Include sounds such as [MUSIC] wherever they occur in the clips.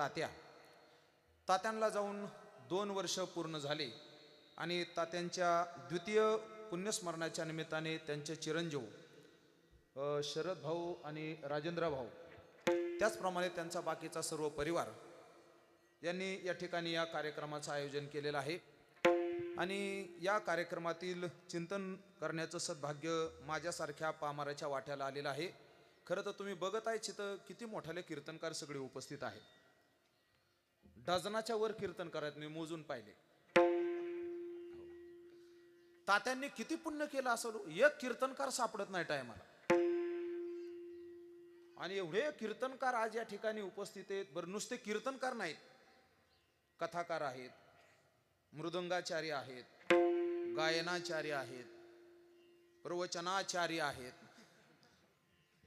तात्या. तात्यांना जाऊन दोन वर्ष पूर्ण झाले आणि तात्यांच्या द्वितीय पुण्यस्मरणाच्या निमित्ताने त्यांचे चिरंजीव शरद भाऊ आणि राजेंद्र भाऊ त्याचप्रमाणे त्यांचा बाकीचा सर्व परिवार यांनी या ठिकाणी या कार्यक्रमाचं आयोजन केलेलं आहे. आणि या कार्यक्रमातील चिंतन करण्याचं सद्भाग्य माझ्यासारख्या पामाराच्या वाट्याला आलेलं आहे. खरं तर तुम्ही बघत आहे तिथं किती मोठाले कीर्तनकार सगळे उपस्थित आहेत. डझनाच्या वर कीर्तन करत मी मोजून पाहिले. तात्यांनी किती पुण्य केलं असं एक कीर्तनकार सापडत नाही टायमाला. आणि एवढे कीर्तनकार आज या ठिकाणी उपस्थित आहेत. बरं नुसते कीर्तनकार नाहीत. कथाकार आहेत मृदंगाचार्य आहेत गायनाचार्य आहेत प्रवचनाचार्य आहेत.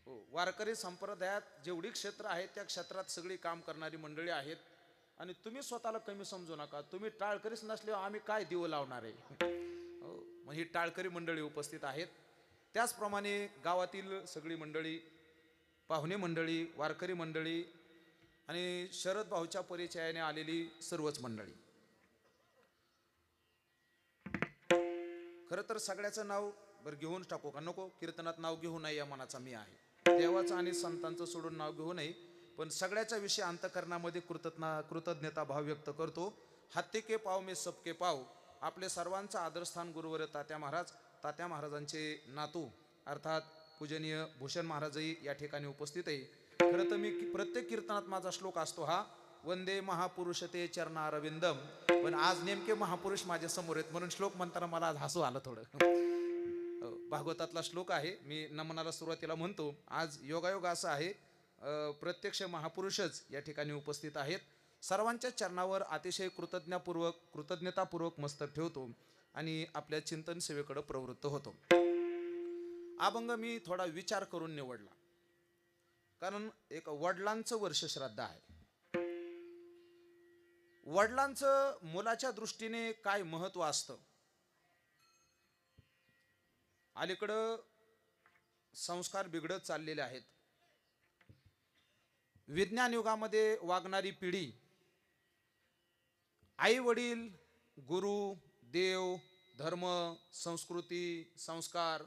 हो वारकरी संप्रदायात जेवढी क्षेत्र आहेत त्या क्षेत्रात सगळी काम करणारी मंडळी आहेत. आणि तुम्ही स्वतःला कमी समजू नका. तुम्ही टाळकरीच नसल्यावर आम्ही काय देऊ लावणार आहे? हो, मग ही टाळकरी मंडळी उपस्थित आहेत. त्याचप्रमाणे गावातील सगळी मंडळी पाहुणे मंडळी वारकरी मंडळी आणि शरद भाऊच्या परिचयाने आलेली सर्वच मंडळी. खरं तर सगळ्याचं नाव बरं घेऊन टाकू का? नको कीर्तनात नाव घेऊ नये या मनाचा मी आहे. देवाचं आणि संतांचं सोडून नाव घेऊ नये. पण सगळ्याच्या विषयी अंतकरणामध्ये कृतज्ञा कृतज्ञता भाव व्यक्त करतो. हत्ते के पाव मे सबके पाव. आपले सर्वांचं आदरस्थान गुरुवर तात्या महाराज तात्या महाराजांचे नातू. अर्थात पूजनीय भूषण महाराजही या ठिकाणी उपस्थित आहे. खरं तर मी प्रत्येक कीर्तनात माझा श्लोक असतो हा वंदे महापुरुष ते चरणारविंदम. पण आज नेमके महापुरुष माझ्यासमोर आहेत म्हणून श्लोक म्हणताना मला आज हसू आलं थोडं. भागवतातला श्लोक आहे मी नमनाला सुरुवातीला म्हणतो आज योगायोग असा आहे प्रत्यक्ष महापुरुषच या ठिकाणी उपस्थित आहेत. सर्वांच्या चरणावर अतिशय कृतज्ञापूर्वक कृतज्ञतापूर्वक मस्तक ठेवतो आणि आपल्या चिंतन सेवेकडे प्रवृत्त होतो. अभंग मी थोडा विचार करून निवडला. कारण एक वडिलांचं वर्ष श्राद्ध आहे. वडिलांचं मुलाच्या दृष्टीने काय महत्त्व असतं? अलीकडं संस्कार बिघडत चाललेले आहेत. विज्ञान युगामध्ये वागणारी पिढी आई वडील गुरु देव धर्म संस्कृती संस्कार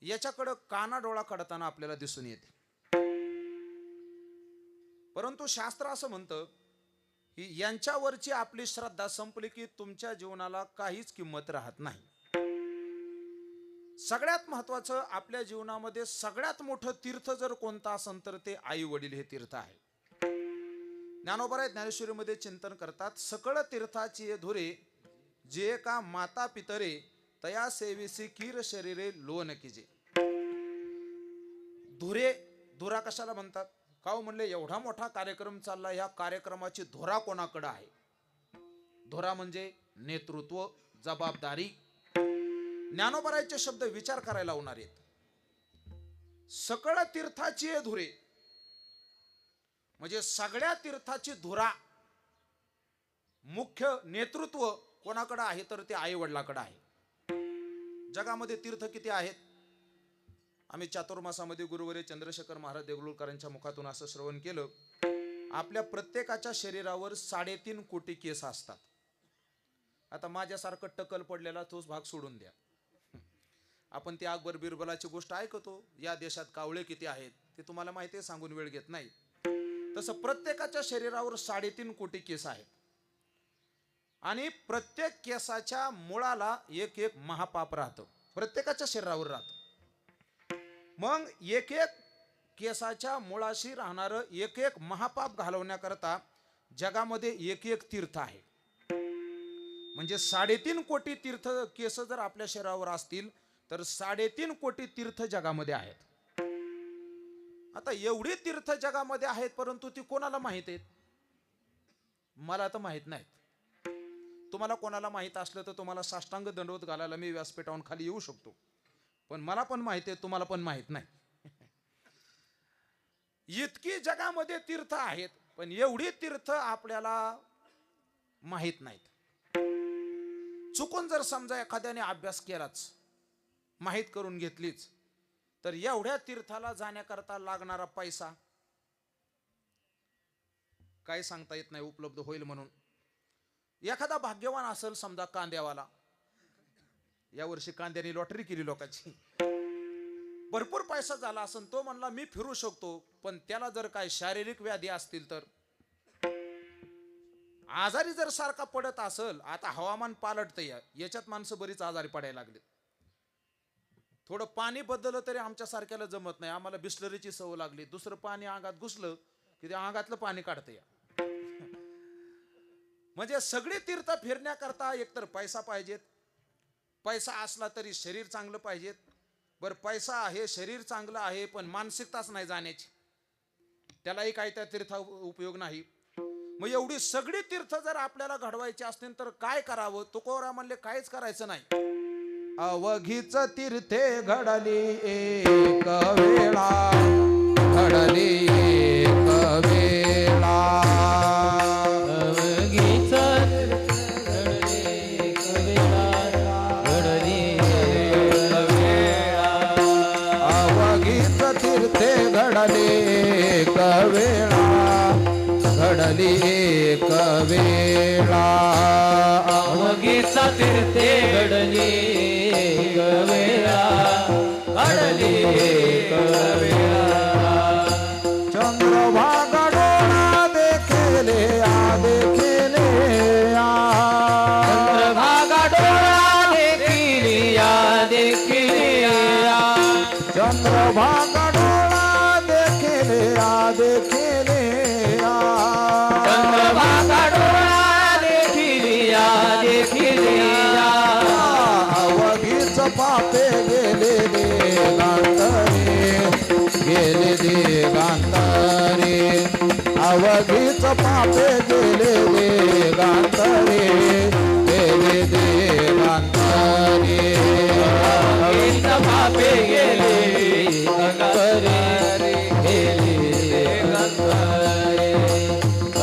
याच्याकडं कानाडोळा काढताना आपल्याला दिसून येते. परंतु शास्त्र असं म्हणतं की यांच्यावरची आपली श्रद्धा संपली की तुमच्या जीवनाला काहीच किंमत राहत नाही. सगळ्यात महत्वाचं आपल्या जीवनामध्ये सगळ्यात मोठं तीर्थ जर कोणता असेल तर ते आई वडील हे तीर्थ आहे. ज्ञानोबरा ज्ञानेश्वरीमध्ये चिंतन करतात सकळ तीर्थाची धुरे जे का माता पितरे तया सेवेसी कीर शरीरे लोन किजे. धुरे धुरा कशाला म्हणतात? का हो म्हणले एवढा मोठा कार्यक्रम चालला या कार्यक्रमाची धुरा कोणाकडे आहे? धुरा म्हणजे नेतृत्व जबाबदारी ज्ञानोबरायचे शब्द विचार करायला लावणार आहेत. सकळ तीर्थाची हे धुरे. म्हणजे सगळ्या तीर्थाची धुरा मुख्य नेतृत्व कोणाकडे आहे तर ते आई वडिलाकडे आहे. जगामध्ये तीर्थ किती आहेत? आम्ही चातुर्मासामध्ये गुरुवारी चंद्रशेखर महाराज देगलूरकरांच्या मुखातून असं श्रवण केलं. आपल्या प्रत्येकाच्या शरीरावर साडेतीन कोटी केस असतात. आता माझ्यासारखं टकल पडलेला तोच भाग सोडून द्या. आपण ती अकबर बिरबलाची गोष्ट ऐकतो. या देशात कावळे किती आहेत ते तुम्हाला माहिती आहे सांगून वेळ घेत नाही. तसं प्रत्येकाच्या शरीरावर साडेतीन कोटी केस आहेत. आणि प्रत्येक केसाच्या मुळाला एक एक महापाप राहतं. प्रत्येकाच्या शरीरावर राहतं. मग एक एक केसाच्या मुळाशी राहणारं एक एक महापाप घालवण्याकरता जगामध्ये एक एक तीर्थ आहे. म्हणजे साडेतीन कोटी तीर्थ केस जर आपल्या शरीरावर असतील तर साडेतीन कोटी तीर्थ जगामध्ये आहेत. आता एवढी तीर्थ जगामध्ये आहेत परंतु ती कोणाला माहीत आहेत? मला तर माहीत नाहीत. तुम्हाला कोणाला माहीत असलं तर तुम्हाला साष्टांग दंडवत घालायला मी व्यासपीठावरून खाली येऊ शकतो. पण मला पण माहिती आहे तुम्हाला पण माहीत नाही. [LAUGHS] इतकी जगामध्ये तीर्थ आहेत पण एवढी तीर्थ आपल्याला माहीत नाहीत. चुकून जर समजा एखाद्याने अभ्यास केलाच माहीत करून घेतलीच. तर एवढ्या तीर्थाला जाण्याकरता लागणारा पैसा काही सांगता येत नाही उपलब्ध होईल म्हणून. एखादा भाग्यवान असेल समजा कांद्यावाला. यावर्षी कांद्याने लॉटरी केली लोकांची. भरपूर पैसा झाला असेल तो म्हणला मी फिरू शकतो पण त्याला जर काय शारीरिक व्याधी असतील तर. आजारी जर सारखा पडत असेल आता हवामान पालटतं या याच्यात माणसं बरीच आजारी पडायला लागली थोडं पाणी बदललं तरी आमच्या सारख्याला जमत नाही. आम्हाला बिस्लरीची सवय लागली. दुसरं पाणी अंगात घुसलं की ते अंगातलं पाणी काढतं या. [LAUGHS] म्हणजे सगळी तीर्थ फिरण्याकरता एकतर पैसा पाहिजेत. पैसा असला तरी शरीर चांगलं पाहिजेत. बरं पैसा आहे शरीर चांगलं आहे पण मानसिकताच नाही जाण्याची. त्यालाही काही त्या तीर्थ उपयोग नाही. मग एवढी सगळी तीर्थ जर आपल्याला घडवायची असतील तर काय करावं? तुकोरा म्हणले काहीच करायचं नाही. अवघीच तीर्थे घडली एक वेळा. घडली एक वेळा. अवघीच तीर्थे घडली एक वेळा. घडली एक वेळा. अवघीच तीर्थे घडली एक वेळा, घडली एक वेळा. चंद्रभागा डोळा देखले आ देखले आ चंद्रभागा डोळा देखिली या, देखिली या. चंद्रभागा डोळा देखले आ देखले पापे गेले देगांतरे गेले देगांतरे पापे गेले.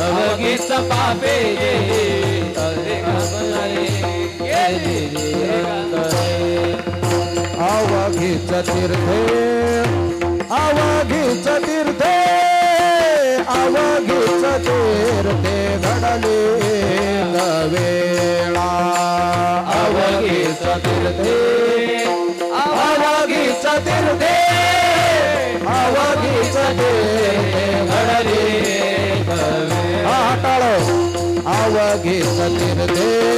अवघीच पापे गेले. अवघीच तीर्थे अवघीच तीर्थे अवघीच वेळा. अवघीच तीर्थे. अवघीच तीर्थे. अवघीच तीर्थे घडले टाळ अवघीच तीर्थे.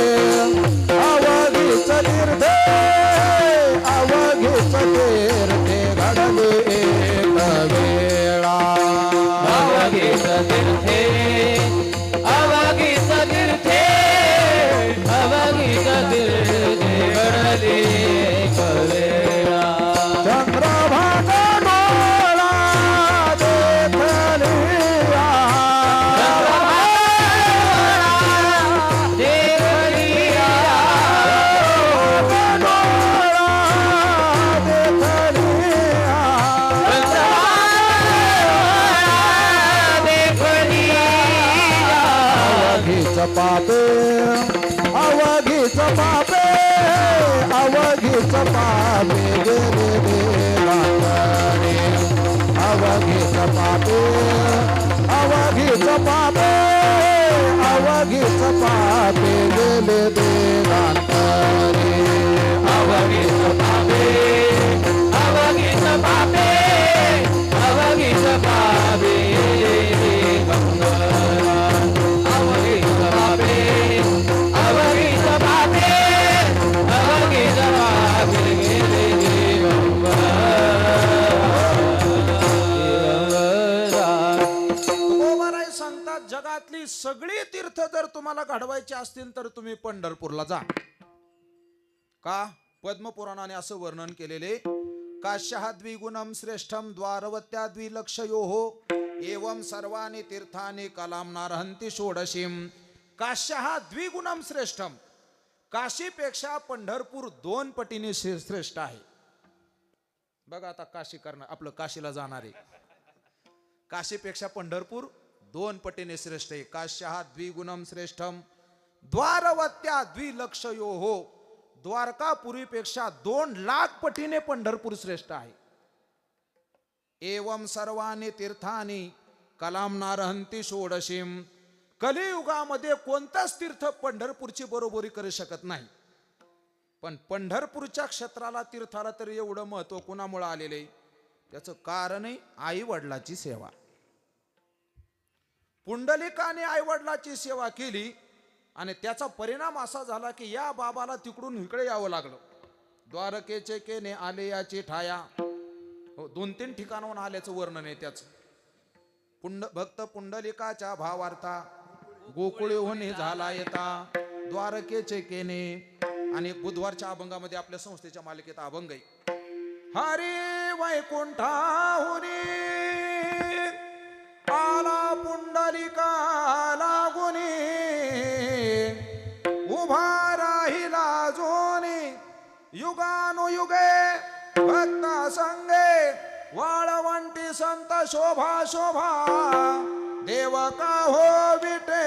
अवघीच तीर्थे. अवघीच तीर्थे घडले एक वेळा. अवघीच तीर्थे. पापे गेले देवाकडे अवघीच पापे अवघीच पापे अवघीच पापे गेले देवा तुकोबाराय जगातली सगळी तीर्थ जर तुम्हाला घडवायची असतील तर तुम्ही पंढरपूरला जा. का? पद्मपुराणाने असं वर्णन केलेले काश्या द्विगुणम श्रेष्ठम द्वारवत्या द्विलक्षयो हो एवं सर्वानी तीर्थानी कलाम नारहंती षोडशीम काश्या द्विगुणम श्रेष्ठम काशीपेक्षा पंढरपूर दोन पटीने श्रेष्ठ आहे. बघा आता काशी करणार आपलं काशीला जाणारे. काशीपेक्षा पंढरपूर दोन पटीने श्रेष्ठ आहे. काश्या द्विगुणम श्रेष्ठम द्वारवत्या द्विलक्षयो. हो द्वारकापुरीपेक्षा दोन लाख पटीने पंढरपूर श्रेष्ठ आहे. एवं सर्वानी तीर्थानी कलाम नारहंती षोडशीम कलियुगामध्ये कोणताच तीर्थ पंढरपूरची बरोबरी करू शकत नाही. पण पंढरपूरच्या क्षेत्राला तीर्थाला तरी एवढं महत्त्व कुणामुळं आलेलं आहे? त्याचं कारणही आई वडिलाची सेवा. पुंडलिकाने आई वडिलाची सेवा केली आणि त्याचा परिणाम असा झाला की या बाबाला तिकडून इकडे यावं लागलं. द्वारकेचे केने आले याची ठाया. हो दोन तीन ठिकाणाहून आल्याचं वर्णन आहे त्याचं. पुंड भक्त पुंडलिकाच्या भावार्था गोकुळीहून झाला येता. द्वारकेचे केने आणि बुधवारच्या अभंगामध्ये आपल्या संस्थेच्या मालिकेत अभंग आहे. हरे वैकुंठाहुनी! आला पुंडलिका लागुनी उभा राहिला जोनी. युगानुयुगे भक्त संगे वाळवंटी संत शोभा शोभा. देव का हो विटे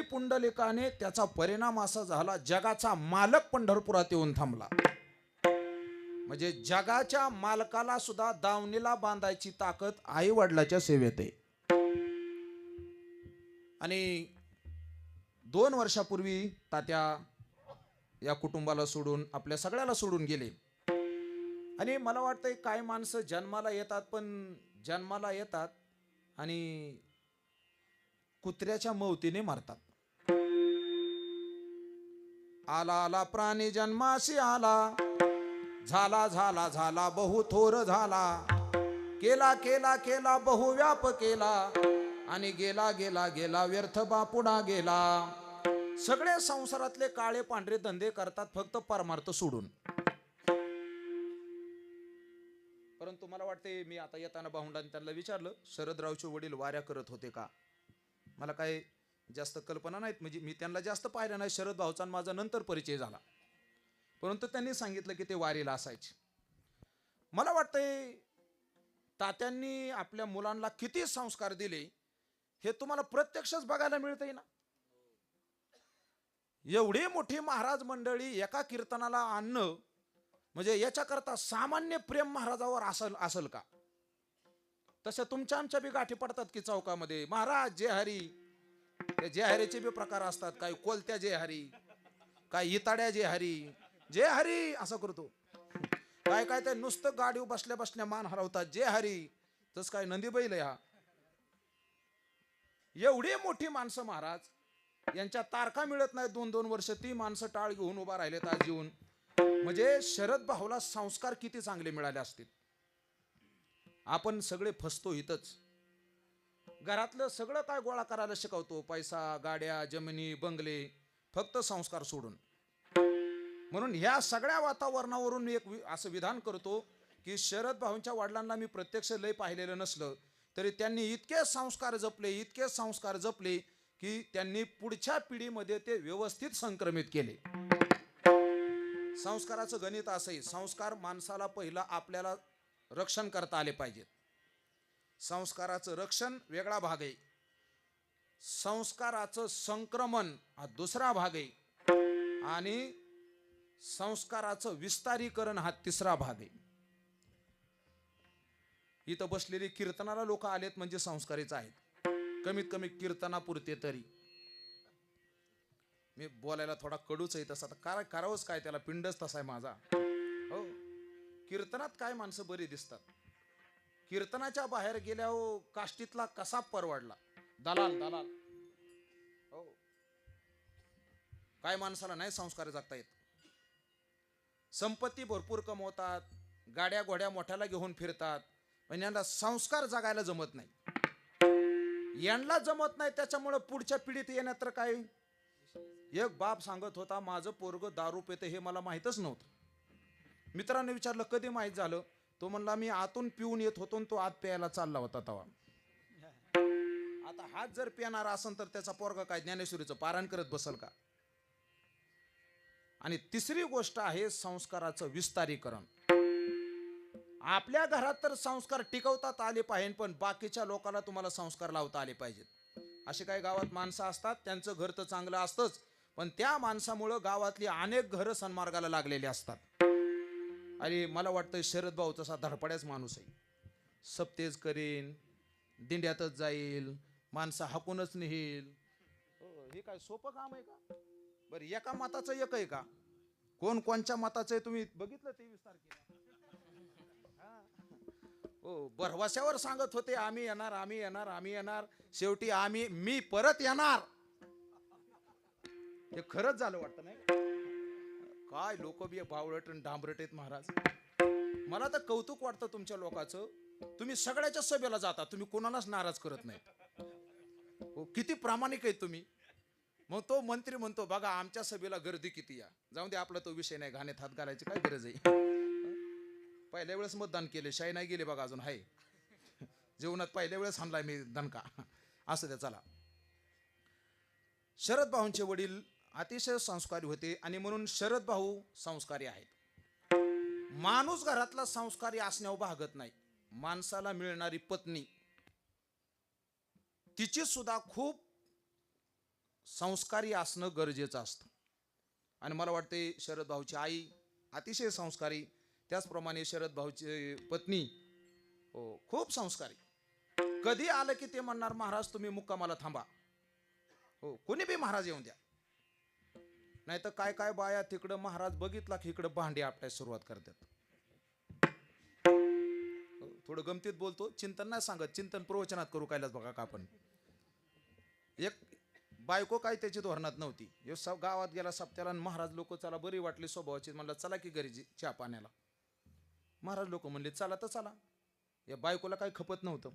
सेवा पुंडलिकाने त्याचा परिणाम असा झाला जगाचा मालक पंढरपुरात येऊन थांबला. म्हणजे जगाच्या मालकाला सुद्धा दावणीला बांधायची ताकद आई वडिलाच्या सेवेत आहे. आणि दोन वर्षापूर्वी तात्या या कुटुंबाला सोडून आपल्या सगळ्याला सोडून गेले. आणि मला वाटतंय काही माणसं जन्माला येतात पण जन्माला येतात आणि कुत्र्याच्या मवतीने मारतात. आला आला प्राणी जन्माशी आला. झाला झाला झाला बहु थोर झाला. केला केला केला बहुव्याप केला. आणि गेला गेला गेला व्यर्थ बापुडा गेला. सगळे संसारातले काळे पांढरे धंदे करतात फक्त परमार्थ सोडून. परंतु मला वाटते मी आता येताना भाऊंडाने त्यांना विचारलं शरदरावचे वडील वाऱ्या करत होते का? मला काय जास्त कल्पना नाहीत. म्हणजे मी त्यांना जास्त पाहिलं नाही. शरद भाऊचा माझा नंतर परिचय झाला. परंतु त्यांनी सांगितलं की ते वारीला असायचे. मला वाटतंय तात्यांनी आपल्या मुलांना किती संस्कार दिले हे तुम्हाला प्रत्यक्षच बघायला मिळतंय ना? एवढी मोठी महाराज मंडळी एका कीर्तनाला आणणं म्हणजे याच्याकरता सामान्य प्रेम महाराजावर असल असल का? तसं तुमच्या आमच्या बी गाठी पडतात की चौकामध्ये महाराज जे हरी. त्या जयहरीचे बी प्रकार असतात. काही कोलत्या जय हरी काय इताड्या जय हरी जे हरी असं करतो. काय काय ते नुसतं गाडी बसल्या बसल्या मान हरवतात. जे हरी तस काय नंदी बैल हा एवढी मोठी माणसं महाराज यांच्या तारखा मिळत नाही दोन दोन वर्ष ती माणसं टाळ घेऊन उभा राहिलेत आज येऊन. म्हणजे शरद भाऊला संस्कार किती चांगले मिळाले असतील. आपण सगळे फसतो इथंच. घरातलं सगळं काय गोळा करायला शिकवतो? पैसा गाड्या जमिनी बंगले फक्त संस्कार सोडून. म्हणून ह्या सगळ्या वातावरणावरून एक असं विधान करतो की शरद भाऊंच्या वडिलांना मी प्रत्यक्ष लय पाहिलेलं नसलं तरी त्यांनी इतके संस्कार जपले इतके संस्कार जपले की त्यांनी पुढच्या पिढीमध्ये ते व्यवस्थित संक्रमित केले. संस्काराचं गणित असंही संस्कार माणसाला पहिला आपल्याला रक्षण करता आले पाहिजेत. संस्काराचं रक्षण वेगळा भाग आहे. संस्काराचं संक्रमण हा दुसरा भाग आहे. आणि संस्काराचं विस्तारीकरण हा तिसरा भाग आहे. इथं बसलेली कीर्तनाला लोक आलेत म्हणजे संस्कारीच आहेत. कमीत कमी कीर्तनापुरते तरी. मी बोलायला थोडा कडूच आहे तसा. करा करावंच काय त्याला? पिंडच तसा आहे माझा. हो. कीर्तनात काय माणसं बरी दिसतात? कीर्तनाच्या बाहेर गेल्यावर काष्टीतला कसा परवडला? दलाल दलाल. हो. काय माणसाला नाही संस्कार जगता येत? संपत्ती भरपूर कमवतात गाड्या घोड्या मोठ्याला घेऊन फिरतात पण यांना संस्कार जगायला जमत नाही. यांना जमत नाही त्याच्यामुळे पुढच्या पिढीत येण्यात तर काय? एक बाप सांगत होता माझं पोरग दारू पेते हे मला माहीतच नव्हतं. मित्राने विचारलं कधी माहीत झालं? तो म्हणला मी आतून पिऊन येत होतो तो आत प्यायला चालला होता तवा. आता हात जर पिणार असेल तर त्याचा पोरगा काय ज्ञानेश्वरीचं पारायण करत बसल का? आणि तिसरी गोष्ट आहे संस्काराचं विस्तारीकरण. आपल्या घरात तर संस्कार टिकवतात आले पाहिजे पण बाकीच्या लोकांना तुम्हाला संस्कार लावता आले पाहिजेत. असे काही गावात माणसं असतात त्यांचं घर तर चांगलं असतंच पण त्या माणसामुळं गावातली अनेक घरं सन्मार्गाला लागलेली असतात. आणि मला वाटतं शरद भाऊ तसा धडपड्याच माणूस आहे. सप्तेज करीन दिंड्यातच जाईल माणसं हाकूनच नेईल. हो, हे काय सोपं काम आहे का? बरं एका मताचं एक आहे का? कोण कोणच्या मताचं आहे तुम्ही बघितलं ते विस्तार केला हा. बरवाशावर सांगत होते आम्ही येणार आम्ही येणार आम्ही येणार. शेवटी आम्ही मी परत येणार. हे खरंच झालं वाटतं नाही? काय लोक बी बावळट आणि डांबरट आहेत महाराज? मला तर कौतुक वाटतं तुमच्या लोकांचं. तुम्ही सगळ्याच्या सभेला जाता तुम्ही कोणालाच नाराज करत नाही हो किती प्रामाणिक आहे तुम्ही. मग तो मंत्री म्हणतो बघा आमच्या सभेला गर्दी किती या. जाऊन दे आपला तो विषय नाही घाण्यात हात घालायची काय गरज आहे? पहिल्या वेळेस मतदान केले शाही नाही गेले बघा अजून आहे जीवनात पहिल्या वेळेस हाणलाय मी दणका. असं त्या चला. शरद भाऊंचे वडील अतिशय संस्कारी होते आणि म्हणून शरद भाऊ संस्कारी आहेत. माणूस घरातला संस्कारी असण्यावर भागत नाही. माणसाला मिळणारी पत्नी तिची सुद्धा खूप संस्कारी असणं गरजेचं असतं. आणि मला वाटते शरद भाऊची आई अतिशय संस्कारी त्याचप्रमाणे शरद भाऊची पत्नी हो खूप संस्कारी. कधी आलं की ते म्हणणार महाराज तुम्ही मुक्कामाला थांबा. हो कोणी बी महाराज येऊन द्या. नाही तर काय काय बाया तिकडं महाराज बघितला की इकडं भांडी आपटायला सुरुवात करतात. थोडं गमतीत बोलतो चिंतन नाही सांगत चिंतन प्रवचनात करू कायलाच बघा का आपण. एक बायको काय त्याची धोरणात नव्हती. हे सब गावात गेला सप्त्याला आणि महाराज लोक चला बरी वाटली स्वभावाची म्हणलं चला की घरी जी- चहा पाण्याला. महाराज लोक म्हणले चला तर चला. या बायकोला काही खपत नव्हतं.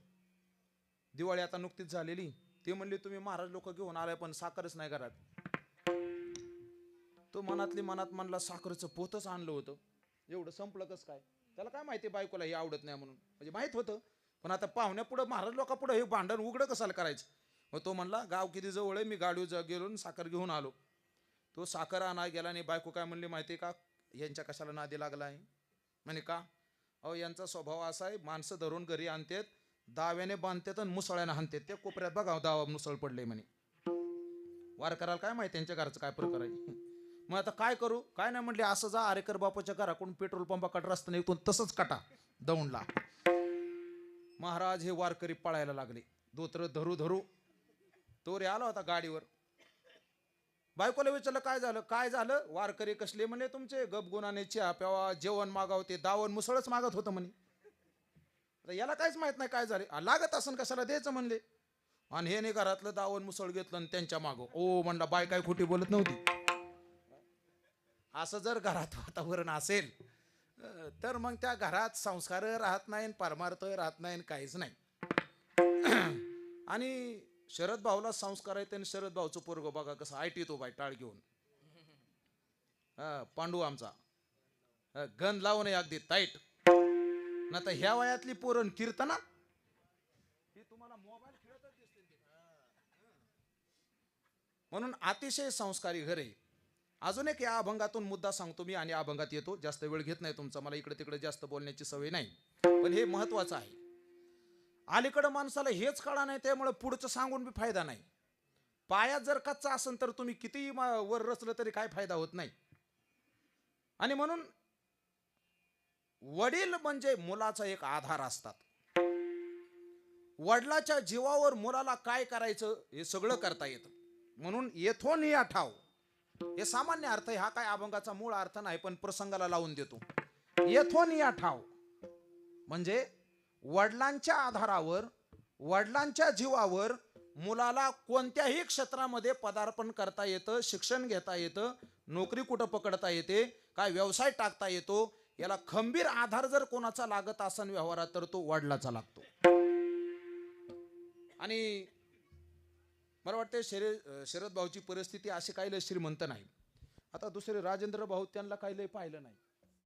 दिवाळी आता नुकतीच झालेली. ते म्हणले तुम्ही महाराज लोक घेऊन आलाय पण साखरच नाही घरात. तो मनातली मनात म्हणला साखरेचं पोतच आणलं होतं. एवढं संपलं कसं काय? त्याला काय माहिती बायकोला हे आवडत नाही म्हणून. म्हणजे माहीत होतं. पण आता पाहुण्यापुढं महाराज लोकांपुढं हे भांडण उघडं कसाला करायचं? मग तो म्हणला गाव किती जवळ आहे मी गाडीवर जा- गेलो साखर घेऊन आलो. तो साखर आणा गेला आणि बायको काय म्हणली माहिती का? यांच्या कशाला नादी लागला आहे म्हणे का? अहो यांचा स्वभाव असा आहे माणसं धरून घरी आणतात दाव्याने बांधतात आणि मुसळ्याने हाणतात. त्या कोपऱ्यात बघा दावा मुसळ पडले म्हणे. वार करायला काय माहिती त्यांच्या घरचं काय प्रकार आहे? मग आता काय करू? काय नाही म्हटले असं जा आरेकर बापाच्या घराकडून पेट्रोल पंपाकडे रस्त्याने इथून तसंच कटा दौंडला. महाराज हे वारकरी पळायला लागले. धोत्र धरू धरू तो रे आला होता गाडीवर. बायकोला विचारलं काय झालं? काय झालं? वारकरी कसले म्हणे तुमचे? गपगुणाने चहा प्यावा जेवण मागावते दावण मुसळच मागत होतं म्हणे. आता याला काहीच माहीत नाही काय झाले. लागत असन कशाला? द्यायचं म्हणले. आणि हे नाही घरातलं दावण मुसळ घेतलं आणि त्यांच्या मागं. ओ म्हणला बाय काय खोटी बोलत नव्हती. असं जर घरात [LAUGHS] वातावरण असेल तर मग त्या घरात संस्कार राहत नाही परमार्थ राहत नाही काहीच नाही. [CLEARS THROAT] आणि शरद भाऊला संस्कार आहेत आणि शरद भाऊचं पोरग बघा कसं आय टी तो बाय टाळ घेऊन. हा, पांडू आमचा. गन लावून अगदी ताईट ना तर ह्या वयातली पोरण कीर्तना? ही तुम्हाला मोबाईल खेळतच. म्हणून अतिशय संस्कारी घर आहे. अजून एक या अभंगातून मुद्दा सांगतो मी आणि अभंगात येतो. जास्त वेळ घेत नाही तुमचा. मला इकडे तिकडे जास्त बोलण्याची सवय नाही. पण हे महत्वाचं आहे. अलीकडं माणसाला हेच कळा नाही त्यामुळे पुढचं सांगून बी फायदा नाही. पायात जर कच्चा असेल तर तुम्ही कितीही वर रचलं तरी काय फायदा होत नाही. आणि म्हणून वडील म्हणजे मुलाचा एक आधार असतात. वडिलाच्या जीवावर मुलाला काय करायचं हे सगळं करता येतं. म्हणून येथून या ठाव. हे सामान्य अर्थ हा काय अभंगाचा मूळ अर्थ नाही पण प्रसंगाला लावून देतो. येथून या ठाव. म्हणजे वडिलांच्या आधारावर वडिलांच्या जीवावर मुलाला कोणत्याही क्षेत्रामध्ये पदार्पण करता येतं शिक्षण घेता येतं नोकरी कुठं पकडता येते काय व्यवसाय टाकता येतो याला खंबीर आधार जर कोणाचा लागत असन व्यवहारात तर तो वडिलाचा लागतो. आणि मला वाटतं शरद शरद भाऊची परिस्थिती असे काही लय श्रीमंत नाही. आता दुसरे राजेंद्र भाऊ त्यांना काही लय पाहिलं नाही.